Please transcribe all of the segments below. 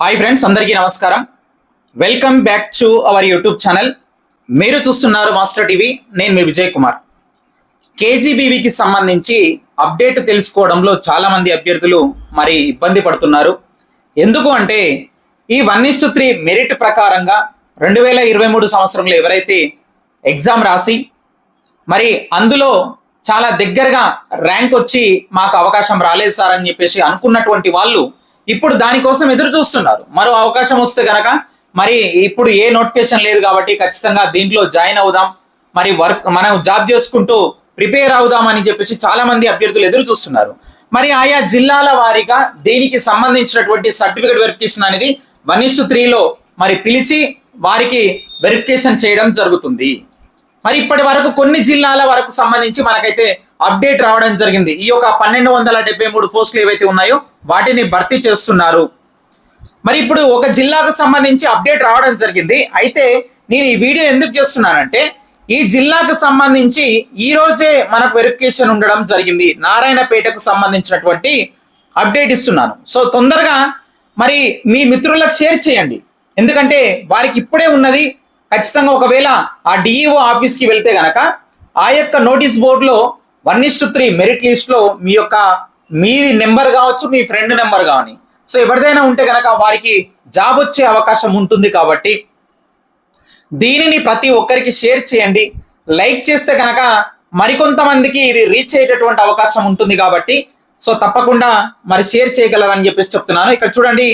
Hi friends అందరికీ నమస్కారం. Welcome back to our YouTube channel మీరు చూస్తున్నారు మాస్టర్ టీవీ నేను మీ విజయ్ కుమార్ కేజీబీవీకి సంబంధించి అప్డేట్ తెలుసుకోవడంలో చాలామంది అభ్యర్థులు మరి ఇబ్బంది పడుతున్నారు. ఎందుకు అంటే ఈ వన్ ఇస్ త్రీ మెరిట్ ప్రకారంగా రెండు వేల ఇరవై మూడు సంవత్సరంలో ఎవరైతే ఎగ్జామ్ రాసి మరి అందులో చాలా దగ్గరగా ర్యాంక్ వచ్చి మాకు అవకాశం రాలేదు సార్ అని చెప్పేసి అనుకున్నటువంటి వాళ్ళు ఇప్పుడు దానికోసం ఎదురు చూస్తున్నారు. మరో అవకాశం వస్తే గనక మరి ఇప్పుడు ఏ నోటిఫికేషన్ లేదు కాబట్టి ఖచ్చితంగా దీంట్లో జాయిన్ అవుదాం. మరి వర్క్ మనం జాబ్ చేసుకుంటూ ప్రిపేర్ అవుదాం అని చెప్పేసి చాలా మంది అభ్యర్థులు ఎదురు చూస్తున్నారు. మరి ఆయా జిల్లాల వారీగా దీనికి సంబంధించినటువంటి సర్టిఫికేట్ వెరిఫికేషన్ అనేది వన్ ఇస్ త్రీలో మరి పిలిచి వారికి వెరిఫికేషన్ చేయడం జరుగుతుంది. మరి ఇప్పటి వరకు కొన్ని జిల్లాల వరకు సంబంధించి మనకైతే అప్డేట్ రావడం జరిగింది. ఈ యొక్క పన్నెండు వందల డెబ్బై మూడు పోస్టులు ఏవైతే ఉన్నాయో వాటిని భర్తీ చేస్తున్నారు. మరి ఇప్పుడు ఒక జిల్లాకు సంబంధించి అప్డేట్ రావడం జరిగింది. అయితే నేను ఈ వీడియో ఎందుకు చేస్తున్నానంటే ఈ జిల్లాకు సంబంధించి ఈ రోజే మనకు వెరిఫికేషన్ ఉండడం జరిగింది. నారాయణపేటకు సంబంధించినటువంటి అప్డేట్ ఇస్తున్నాను. సో తొందరగా మరి మీ మిత్రులకు షేర్ చేయండి. ఎందుకంటే వారికి ఇప్పుడే ఉన్నది. ఖచ్చితంగా ఒకవేళ ఆ డిఈఓ ఆఫీస్కి వెళ్తే గనక ఆ యొక్క నోటీస్ బోర్డులో one is to three merit లిస్ట్లో మీ యొక్క మీది నెంబర్ కావచ్చు మీ ఫ్రెండ్ నెంబర్ కానీ. సో ఎవరిదైనా ఉంటే కనుక వారికి జాబ్ వచ్చే అవకాశం ఉంటుంది కాబట్టి దీనిని ప్రతి ఒక్కరికి షేర్ చేయండి. లైక్ చేస్తే కనుక మరికొంతమందికి ఇది రీచ్ అయ్యేటటువంటి అవకాశం ఉంటుంది కాబట్టి సో తప్పకుండా మరి షేర్ చేయగలరని చెప్పేసి చెప్తున్నాను. ఇక్కడ చూడండి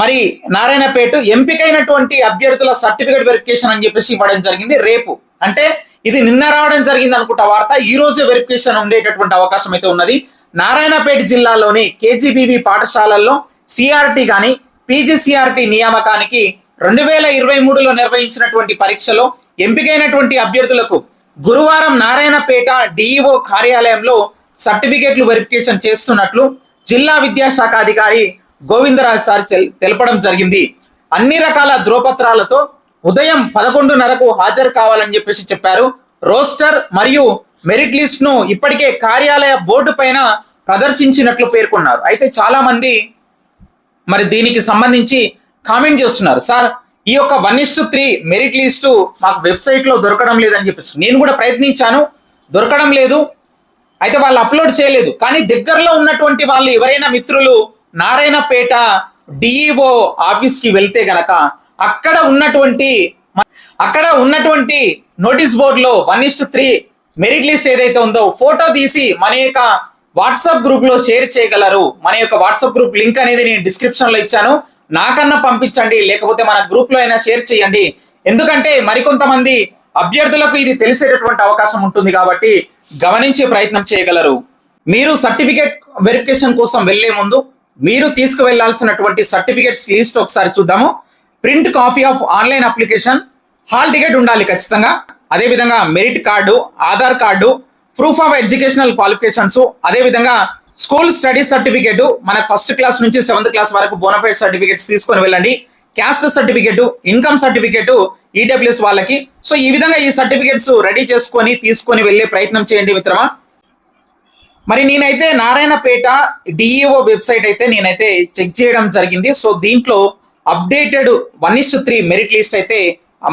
మరి నారాయణపేట ఎంపికైనటువంటి అభ్యర్థుల సర్టిఫికేట్ వెరిఫికేషన్ అని చెప్పేసి ఇవ్వడం జరిగింది. రేపు అంటే ఇది నిన్న రావడం జరిగింది అనుకుంటా వార్త. ఈ రోజు వెరిఫికేషన్ ఉండేటటువంటి అవకాశం అయితే ఉన్నది. నారాయణపేట జిల్లాలోని కేజీబీవి పాఠశాలల్లో సిఆర్టీ కానీ పీజీసీఆర్టీ నియామకానికి రెండు వేల ఇరవై మూడులో నిర్వహించినటువంటి పరీక్షలో ఎంపికైనటువంటి అభ్యర్థులకు గురువారం నారాయణపేట డిఈఓ కార్యాలయంలో సర్టిఫికేట్లు వెరిఫికేషన్ చేస్తున్నట్లు జిల్లా విద్యాశాఖ అధికారి గోవిందరాజ్ సార్ తెల్- తెలపడం జరిగింది. అన్ని రకాల ధ్రువపత్రాలతో ఉదయం పదకొండున్నరకు హాజరు కావాలని చెప్పేసి చెప్పారు. రోస్టర్ మరియు మెరిట్ లిస్ట్ను ఇప్పటికే కార్యాలయ బోర్డు పైన ప్రదర్శించినట్లు పేర్కొన్నారు. అయితే చాలా మంది మరి దీనికి సంబంధించి కామెంట్ చేస్తున్నారు. సార్ ఈ యొక్క one is three merit list మాకు వెబ్సైట్లో దొరకడం లేదని చెప్పేసి. నేను కూడా ప్రయత్నించాను దొరకడం లేదు. అయితే వాళ్ళు అప్లోడ్ చేయలేదు. కానీ దగ్గరలో ఉన్నటువంటి వాళ్ళు ఎవరైనా మిత్రులు నారాయణపేట డిఈఓ ఆఫీస్కి వెళ్తే గనక అక్కడ ఉన్నటువంటి అక్కడ ఉన్నటువంటి నోటీస్ బోర్డులో one is three merit list ఏదైతే ఉందో ఫోటో తీసి మన యొక్క వాట్సాప్ గ్రూప్లో షేర్ చేయగలరు. మన యొక్క వాట్సాప్ గ్రూప్ లింక్ అనేది నేను డిస్క్రిప్షన్లో ఇచ్చాను. నాకన్నా పంపించండి లేకపోతే మన గ్రూప్లో అయినా షేర్ చేయండి. ఎందుకంటే మరికొంతమంది అభ్యర్థులకు ఇది తెలిసేటటువంటి అవకాశం ఉంటుంది కాబట్టి గమనించే ప్రయత్నం చేయగలరు. మీరు సర్టిఫికేట్ వెరిఫికేషన్ కోసం వెళ్ళే ముందు మీరు తీసుకువెళ్ళాల్సినటువంటి సర్టిఫికేట్స్ లిస్ట్ ఒకసారి చూద్దాము. Print copy of online application hall ticket ఉండాలి ఖచ్చితంగా. అదేవిధంగా merit card Aadhaar card proof of educational qualifications అదేవిధంగా స్కూల్ స్టడీ సర్టిఫికేట్ మనకు ఫస్ట్ క్లాస్ నుంచి సెవెంత్ క్లాస్ వరకు బోనఫైడ్ సర్టిఫికేట్స్ తీసుకొని వెళ్ళండి. Caste certificate income certificate EWS వాళ్ళకి. సో ఈ విధంగా ఈ సర్టిఫికేట్స్ రెడీ చేసుకొని తీసుకొని వెళ్ళే ప్రయత్నం చేయండి మిత్రమా. మరి నేనైతే నారాయణపేట డిఈఓ వెబ్సైట్ అయితే నేనైతే చెక్ చేయడం జరిగింది. సో దీంట్లో updated one is three merit list అయితే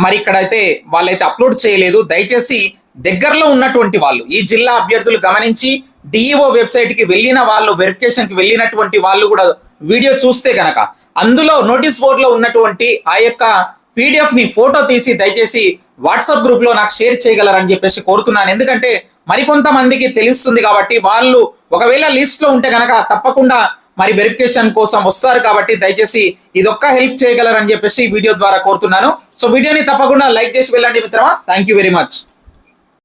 మరి ఇక్కడైతే వాళ్ళైతే అప్లోడ్ చేయలేదు. దయచేసి దగ్గరలో ఉన్నటువంటి వాళ్ళు ఈ జిల్లా అభ్యర్థులు గమనించి డిఈఓ వెబ్సైట్కి వెళ్ళిన వాళ్ళు వెరిఫికేషన్కి వెళ్ళినటువంటి వాళ్ళు కూడా వీడియో చూస్తే గనక అందులో నోటీస్ బోర్డులో ఉన్నటువంటి ఆ యొక్క పీడిఎఫ్ని ఫోటో తీసి దయచేసి వాట్సాప్ గ్రూప్లో నాకు షేర్ చేయగలరని చెప్పేసి కోరుతున్నాను. ఎందుకంటే మరికొంతమందికి తెలుస్తుంది కాబట్టి వాళ్ళు ఒకవేళ లిస్ట్లో ఉంటే గనక తప్పకుండా మరి వెరిఫికేషన్ కోసం వస్తారు కాబట్టి దయచేసి ఇదొక్క హెల్ప్ చేయగలరని చెప్పేసి వీడియో ద్వారా కోరుతున్నాను. సో వీడియోని తప్పకుండా లైక్ చేసి వెళ్ళండి మిత్రమా. Thank you very much